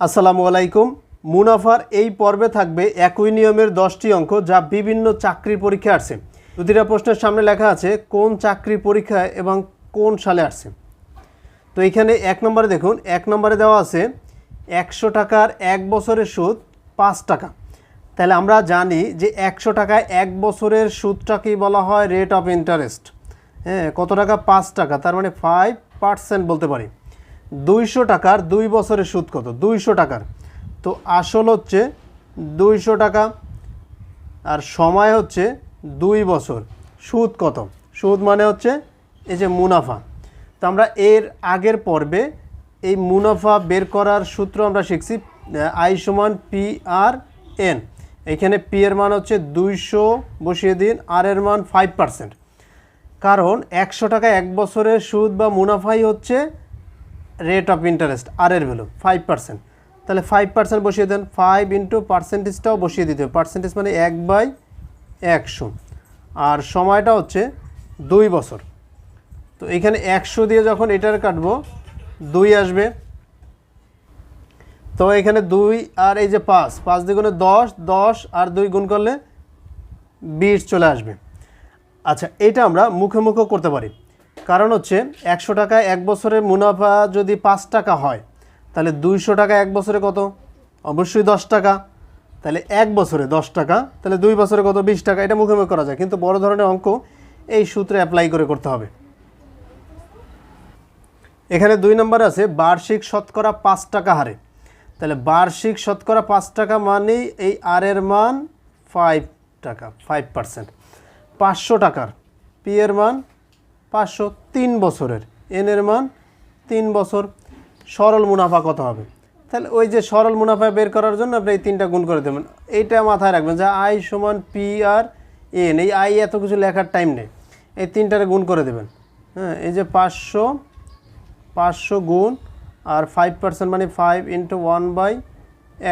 আসসালামু আলাইকুম। মুনাফার এই পর্বে থাকবে একই নিয়মের দশটি অঙ্ক যা বিভিন্ন চাকরির পরীক্ষায় আসছে। দুটিটা প্রশ্নের সামনে লেখা আছে, কোন চাকরি পরীক্ষায় এবং কোন সালে আসছে। তো এখানে এক নম্বরে দেখুন, এক নম্বরে দেওয়া আছে, একশো টাকার এক বছরের সুদ পাঁচ টাকা। তাহলে আমরা জানি যে একশো টাকায় এক বছরের সুদটাকেই বলা হয় রেট অফ ইন্টারেস্ট হ্যাঁ কত টাকা? পাঁচ টাকা। তার মানে ফাইভ পার্সেন্ট বলতে পারি। দুইশো টাকার দুই বছরের সুদ কত? দুইশো টাকার। তো আসল হচ্ছে দুইশো টাকা আর সময় হচ্ছে দুই বছর। সুদ কত? সুদ মানে হচ্ছে এই যে মুনাফা। তো আমরা এর আগের পর্বে এই মুনাফা বের করার সূত্র আমরা শিখছি আই সমান পি আর এন। এখানে পি এর মান হচ্ছে দুইশো বসিয়ে দিন, আর এর মান ফাইভ পার্সেন্ট কারণ একশো টাকা এক বছরের সুদ বা মুনাফাই হচ্ছে রেট অফ ইন্টারেস্ট আর এর ভ্যালু ফাইভ পার্সেন্ট তাহলে ফাইভ পার্সেন্ট বসিয়ে দেন ফাইভ ইন্টু পার্সেন্টেজটাও বসিয়ে দিতে হবে। পার্সেন্টেজ মানে এক বাই একশো। আর সময়টা হচ্ছে দুই বছর। তো এখানে একশো দিয়ে যখন এটার কাটবো, দুই আসবে। তো এখানে দুই আর এই যে পাঁচ পাঁচ দ্বিগুণে দশ দশ আর দুই গুণ করলে বিশ চলে আসবে। আচ্ছা এটা আমরা মুখে মুখেও করতে পারি। কারণ হচ্ছে একশো টাকায় এক বছরের মুনাফা যদি পাঁচ টাকা হয়, তাহলে দুইশো টাকা এক বছরে কত? অবশ্যই দশ টাকা। তাহলে এক বছরে দশ টাকা, তাহলে দুই বছরে কত? বিশ টাকা। এটা মুখে করা যায়। কিন্তু বড় ধরনের অঙ্ক এই সূত্রে অ্যাপ্লাই করে করতে হবে। এখানে দুই নম্বর আছে, বার্ষিক শতকরা পাঁচ টাকা হারে। তাহলে বার্ষিক শতকরা পাঁচ টাকা মানেই এই আর এর মান ফাইভ টাকা ফাইভ পার্সেন্ট পাঁচশো টাকার পি এর মান পাঁচশো তিন বছরের। এনের মান তিন বছর। সরল মুনাফা কত হবে? তাহলে ওই যে সরল মুনাফা বের করার জন্য আপনি এই তিনটা গুণ করে দেবেন। এইটা মাথায় রাখবেন যে আই সমান পি আর এন এই আই এত কিছু লেখার টাইম নেই। এই তিনটারে গুণ করে দেবেন। হ্যাঁ এই যে পাঁচশো পাঁচশো গুণ আর ফাইভ পার্সেন্ট মানে ফাইভ ইন্টু ওয়ান বাই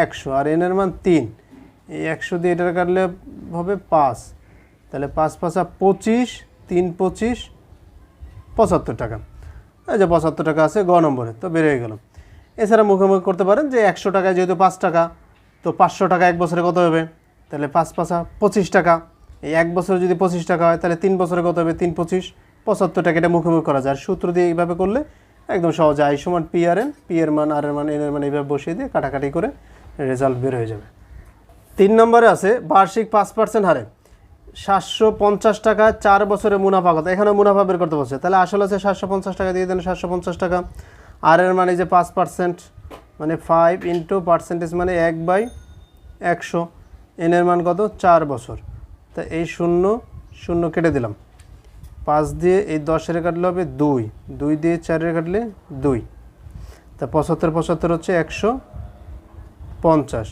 একশো। আর এনের মান তিন। এই একশো দিয়ে এটার কাটলে হবে পাঁচ। তাহলে পাঁচ পাঁচা পঁচিশ, তিন পঁচিশ পঁচাত্তর টাকা। এই যে পঁচাত্তর টাকা আছে, গ নম্বরে, তো বেড়ে গেল। এছাড়া মুখোমুখি করতে পারেন যে একশো টাকায় যেহেতু পাঁচ টাকা, তো পাঁচশো টাকা এক বছরে কত হবে? তাহলে পাঁচ পাঁচা পঁচিশ টাকা। এই এক বছরে যদি পঁচিশ টাকা হয়, তাহলে তিন বছরে কত হবে? তিন পঁচিশ। পঁচাত্তর টাকা এটা মুখোমুখি করা যায়। সূত্র দিয়ে এইভাবে করলে একদম সহজে আই সমান পি আর এন, পি এর মান, আর এর মান, এন এর মান এইভাবে বসিয়ে দিয়ে কাটাকাটি করে রেজাল্ট বের হয়ে যাবে। তিন নম্বরে আছে বার্ষিক পাঁচ পার্সেন্ট হারে। সাতশো পঞ্চাশ টাকা, চার বছরে মুনাফা কত এখানে মুনাফা বের করতে বলছে। তাহলে আসলে আছে সাতশো পঞ্চাশ টাকা, দিয়ে দেন সাতশো পঞ্চাশ টাকা। আর এর মানে যে পাঁচ পার্সেন্ট মানে ফাইভ ইন্টু পার্সেন্টেজ মানে এক বাই একশো। এনের মান কত? চার বছর। তা এই শূন্য শূন্য কেটে দিলাম। পাঁচ দিয়ে এই দশের কাটলে হবে দুই। দুই দিয়ে চারের কাটলে দুই। তা পঁচাত্তর পঁচাত্তর হচ্ছে একশো পঞ্চাশ।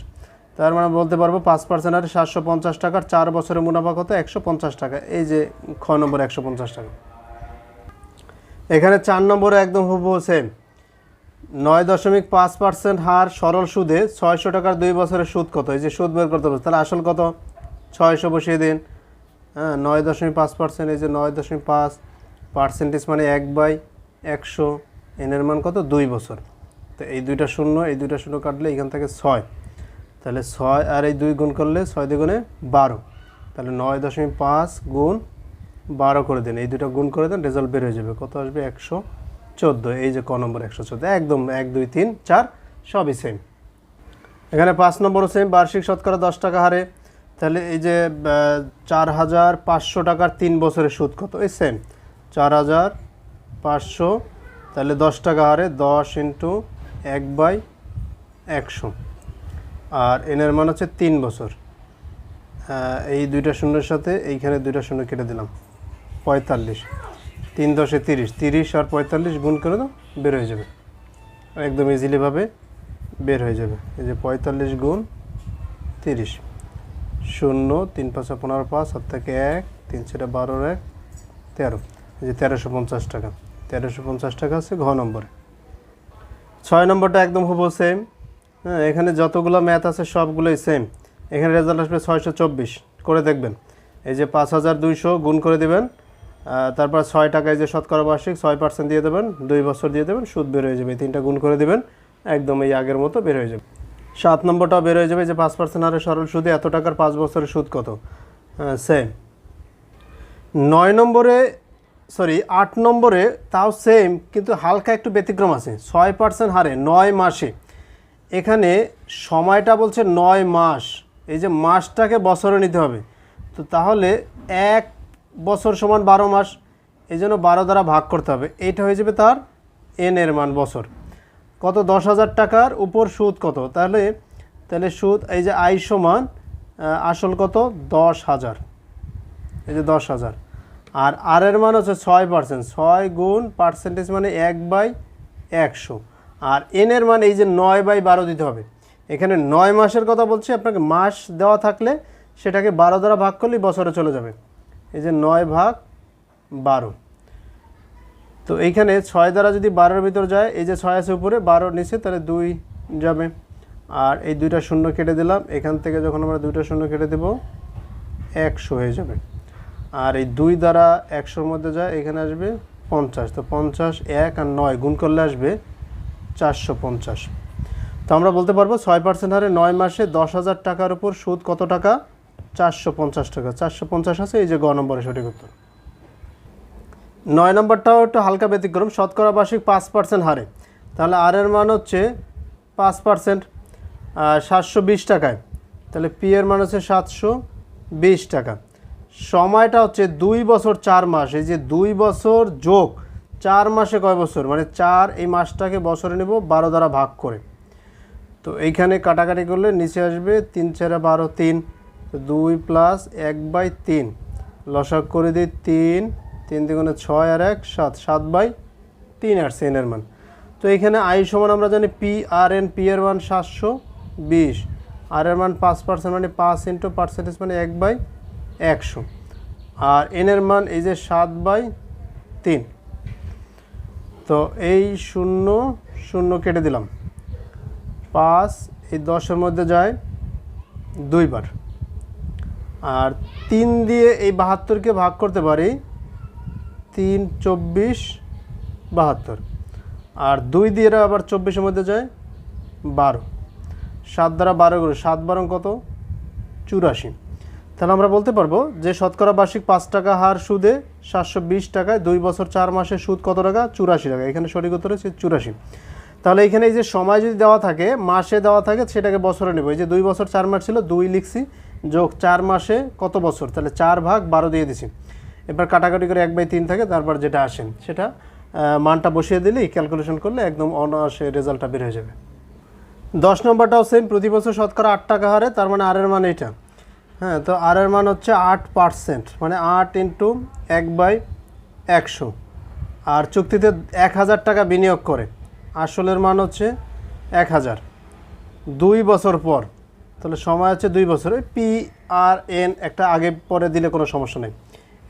তার মানে বলতে পারব পাঁচ পার্সেন্ট আর সাতশো পঞ্চাশ টাকার চার বছরের মুনাফা কত? একশো পঞ্চাশ টাকা। এই যে খ নম্বর একশো পঞ্চাশ টাকা। এখানে চার নম্বরে একদম হুবহু সেম নয় দশমিক পাঁচ পার্সেন্ট হার সরল সুদে ছয়শো টাকার দুই বছরের সুদ কত? এই যে সুদ বের করতে হবে। তাহলে আসল কত? ছয়শো বসিয়ে দিন। হ্যাঁ নয় দশমিক পাঁচ পার্সেন্ট এই যে নয় দশমিক পাঁচ পার্সেন্টেজ মানে এক বাই একশো। এনের মান কত? দুই বছর। তো এই দুইটা শূন্য, এই দুইটা শূন্য কাটলে এখান থেকে ছয়। তাহলে ছয় আর এই দুই গুণ করলে ছয় দুগুণে বারো। তাহলে নয় দশমিক পাঁচ গুণ বারো করে দিন। এই দুটো গুণ করে দেন, রেজাল্ট বের হয়ে যাবে। কত আসবে? একশো চোদ্দ। এই যে ক নম্বর একশো চোদ্দ, একদম এক, দুই, তিন, চার, সবই সেম এখানে পাঁচ নম্বরও সেম বার্ষিক শতকরা দশ টাকা হারে। তাহলে এই যে চার হাজার পাঁচশো টাকার তিন বছরের সুদ কত? এই সেম চার হাজার পাঁচশো, তাহলে দশ টাকা হারে দশ ইন্টু এক বাই একশো। আর এনের মান হচ্ছে তিন বছর। এই দুইটা শূন্যের সাথে এইখানে দুইটা শূন্য কেটে দিলাম। পঁয়তাল্লিশ। তিন দশে তিরিশ। তিরিশ আর পঁয়তাল্লিশ গুণ করে দাও, বের হয়ে যাবে। একদম ইজিলিভাবে বের হয়ে যাবে। এই যে পঁয়তাল্লিশ গুণ তিরিশ। শূন্য, তিন পাঁচশো পনেরো, পাঁচ, সাত থেকে এক, তিন সেটা বারোর এক, তেরো। এই যে তেরোশো পঞ্চাশ টাকা। তেরোশো পঞ্চাশ টাকা আছে ঘ নম্বরে। ছয় নম্বরটা একদম হুবহু সেম হ্যাঁ এখানে যতগুলো ম্যাথ আছে সবগুলোই সেম এখানে রেজাল্ট আসবে ছয়শো চব্বিশ। করে দেখবেন। এই যে পাঁচ হাজার দুইশো গুণ করে দেবেন তারপর ছয় টাকায় যে শতকরা বার্ষিক, ছয় পার্সেন্ট দিয়ে দেবেন, দুই বছর দিয়ে দেবেন, সুদ বের হয়ে যাবে। তিনটা গুণ করে দেবেন, একদম এই আগের মতো বের হয়ে যাবে। সাত নম্বরটাও বের হয়ে যাবে যে পাঁচ পার্সেন্ট হারে সরল সুদে এত টাকার পাঁচ বছরের সুদ কত? সেম নয় নম্বরে সরি আট নম্বরে তাও সেম কিন্তু হালকা একটু ব্যতিক্রম আছে। ছয় পার্সেন্ট হারে নয় মাসে এখানে সময়টা বলছে নয় মাস। এই যে মাসটাকে বছরে নিতে হবে। তো তাহলে এক বছর সমান বারো মাস, এই জন্য বারো দ্বারা ভাগ করতে হবে। এইটা হয়ে যাবে তার এন এর মান বছর। কত? দশ হাজার টাকার উপর সুদ কত? তাহলে তাহলে সুদ, এই যে আই সমান আসল কত? দশ হাজার। এই যে দশ হাজার। আর আর এর মান হচ্ছে ছয় পার্সেন্ট ছয় গুণ পার্সেন্টেজ মানে এক বাই একশো। আর এন এর মান এই যে নয় বাই বারো দিতে হবে। এখানে নয় মাসের কথা বলছি, আপনাকে মাস দেওয়া থাকলে সেটাকে বারো দ্বারা ভাগ করলেই বছরে চলে যাবে। এই যে নয় ভাগ বারো। তো এইখানে ছয় দ্বারা যদি বারোর ভিতর যায়, এই যে ছয় আছে উপরে, বারো নিচে, তাহলে দুই যাবে। আর এই দুইটা শূন্য কেটে দিলাম, এখান থেকে যখন আমরা দুইটা শূন্য কেটে দেব, একশো হয়ে যাবে। আর এই দুই দ্বারা একশোর মধ্যে যায়, এখানে আসবে পঞ্চাশ। তো পঞ্চাশ, এক আর নয় গুণ করলে আসবে চারশো পঞ্চাশ। তো আমরা বলতে পারব ছয় পার্সেন্ট হারে নয় মাসে দশ হাজার টাকার উপর সুদ কত টাকা? চারশো পঞ্চাশ টাকা। চারশো পঞ্চাশ আছে, এই যে গ নম্বরে সঠিক উত্তর। নয় নম্বরটাও একটু হালকা ব্যতিক্রম, শতকরা বার্ষিক পাঁচ পার্সেন্ট হারে। তাহলে আর এর মান হচ্ছে পাঁচ পার্সেন্ট সাতশো বিশ টাকায়। তাহলে পি এর মান হচ্ছে সাতশো বিশ টাকা। সময়টা হচ্ছে দুই বছর চার মাস, এই যে দুই বছর যোগ চার মাসে কয় বছর? মানে চার এই মাসটাকে বছরে নেব বারো দ্বারা ভাগ করে। তো এইখানে কাটাকাটি করলে নিচে আসবে তিন চারে বারো, তিন। দুই প্লাস এক বাই তিন। লসাক করে দিই তিন তিন দ্বিগুণে ছয় আর এক, সাত। সাত বাই তিন আর সেনের মান। তো এখানে আই সমান আমরা জানি পি, আর এন, পি এর মান সাতশো বিশ। আর এর মান পাঁচ পার্সেন্ট মানে পাঁচ ইন্টু পার্সেন্টেজ মানে এক বাই একশো। আর এন এর মান এই যে সাত বাই তিন। তো এই শূন্য শূন্য কেটে দিলাম। পাঁচ, এই দশের মধ্যে যায় দুইবার। আর তিন দিয়ে এই বাহাত্তরকে ভাগ করতে পারি তিন, চব্বিশ, বাহাত্তর। আর দুই দিয়ে আবার চব্বিশের মধ্যে যায় বারো। সাত দ্বারা বারো করে সাত বারো কত? চুরাশি। তাহলে আমরা বলতে পারব যে শতকরা বার্ষিক পাঁচ টাকা হার সুদে সাতশো বিশ টাকায় দুই বছর চার মাসে সুদ কত টাকা? চুরাশি টাকা। এখানে সঠিক উত্তর হচ্ছে চুরাশি। তাহলে এখানে এই যে সময় যদি দেওয়া থাকে, মাসে দেওয়া থাকে, সেটাকে বছরে নেব। এই যে দুই বছর চার মাস ছিল, দুই লিখছি, যোগ চার মাসে কত বছর? তাহলে চার ভাগ বারো দিয়ে দিছি। এবার কাটাকাটি করে এক বাই তিন থাকে, তারপর যেটা আসেন সেটা মানটা বসিয়ে দিলেই ক্যালকুলেশন করলে একদম অনায়াসে রেজাল্টটা বের হয়ে যাবে। দশ নম্বরটাও সেম প্রতি বছর শতকরা আট টাকা হারে, তার মানে আরের মান এইটা। হ্যাঁ তো আর এর মান হচ্ছে আট পার্সেন্ট মানে আট ইন্টু এক বাই একশো। আর চুক্তিতে এক হাজার টাকা বিনিয়োগ করে, আসলের মান হচ্ছে এক হাজার। দুই বছর পর, তাহলে সময় হচ্ছে দুই বছরে পি আর এন একটা আগে পরে দিলে কোনো সমস্যা নেই।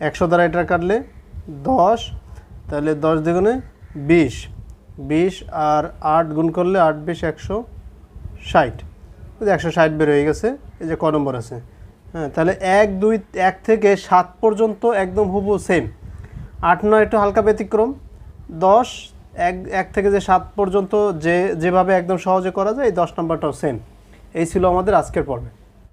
একশো দ্বারা এটা কাটলে দশ, তাহলে দশ দ্বিগুণে বিশ। বিশ আর আট গুণ করলে আট বিশ, একশো ষাট। একশো ষাট বের হয়ে গেছে, এই যে ক নম্বর আছে। হ্যাঁ তাহলে এক, দুই, এক থেকে সাত পর্যন্ত একদম হুবু সেম আট, নয় একটু হালকা ব্যতিক্রম। দশ, এক এক থেকে যে সাত পর্যন্ত যে, যেভাবে একদম সহজে করা যায়, এই দশ নম্বরটাও সেম এই ছিল আমাদের আজকের পর্বে।